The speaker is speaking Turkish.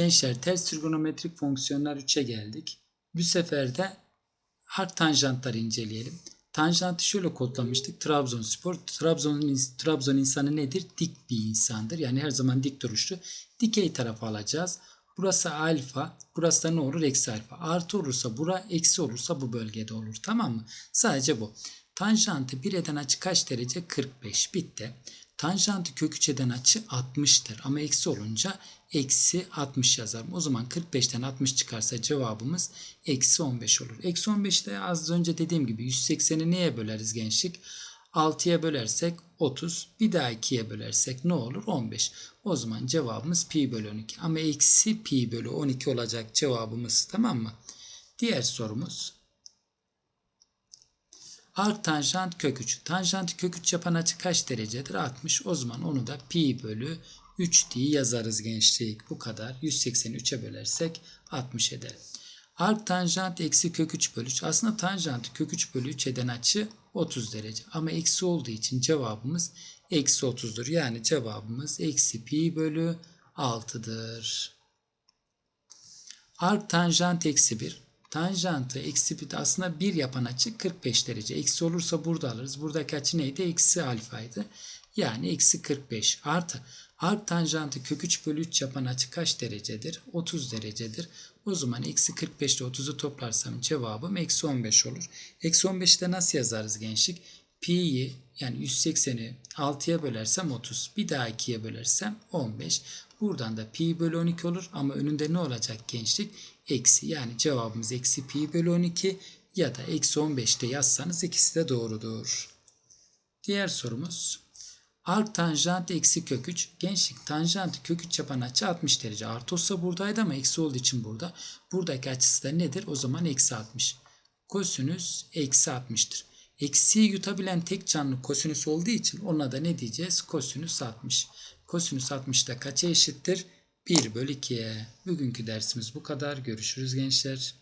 Gençler ters trigonometrik fonksiyonlar 3'e geldik. Bu sefer de arc tanjantları inceleyelim. Tanjantı şöyle kodlamıştık. Trabzonspor. Trabzon, Trabzon insanı nedir? Dik bir insandır. Yani her zaman dik duruşlu. Dikey tarafı alacağız. Burası alfa. Burası da ne olur? Eksi alfa. Artı olursa bura, eksi olursa bu bölgede olur. Tamam mı? Sadece bu. Tanjantı bir eden açı kaç derece? 45. Bitti. Tanjantı kök 3 eden açı 60'tır. Ama eksi olunca eksi 60 yazarım. O zaman 45'ten 60 çıkarsa cevabımız eksi 15 olur. Eksi 15'te az önce dediğim gibi 180'i neye böleriz gençlik? 6'ya bölersek 30. Bir daha 2'ye bölersek ne olur? 15. O zaman cevabımız pi bölü 12. Ama eksi pi bölü 12 olacak cevabımız tamam mı? Diğer sorumuz. Arc tanjant kök 3. Tanjant kök 3 yapan açı kaç derecedir? 60. O zaman onu da pi bölü 3 diye yazarız gençlik. Bu kadar. 183'e bölersek 60 eder. Arc tanjant eksi kök 3 bölü 3. Aslında tanjant kök 3 bölü 3 eden açı 30 derece. Ama eksi olduğu için cevabımız eksi 30'dur. Yani cevabımız eksi pi bölü 6'dır. Arc tanjant eksi 1. Tanjantı eksi 1 aslında 1 yapan açı 45 derece. Eksi olursa burada alırız. Buradaki açı neydi? Eksi alfaydı. Yani eksi 45 artı. Arc tanjantı kök 3 bölü 3 yapan açı kaç derecedir? 30 derecedir. O zaman eksi 45 ile 30'u toplarsam cevabım eksi 15 olur. Eksi 15'te nasıl yazarız gençlik? Pi'yi yani 180'i 6'ya bölersem 30. Bir daha 2'ye bölersem 15. Buradan da pi bölü 12 olur ama önünde ne olacak gençlik? Eksi yani cevabımız eksi pi bölü 12 ya da eksi 15'te yazsanız ikisi de doğrudur. Diğer sorumuz. Arc tanjant eksi kök 3. Gençlik tanjant kök 3 yapan açı 60 derece. Artı olsa buradaydı ama eksi olduğu için burada. Buradaki açısı da nedir? O zaman eksi 60. Kosinüs eksi 60'tır. Eksiyi yutabilen tek canlı kosinüs olduğu için ona da ne diyeceğiz? Kosinüs 60. Kosinüs 60 da kaça eşittir? 1 bölü 2'ye. Bugünkü dersimiz bu kadar. Görüşürüz gençler.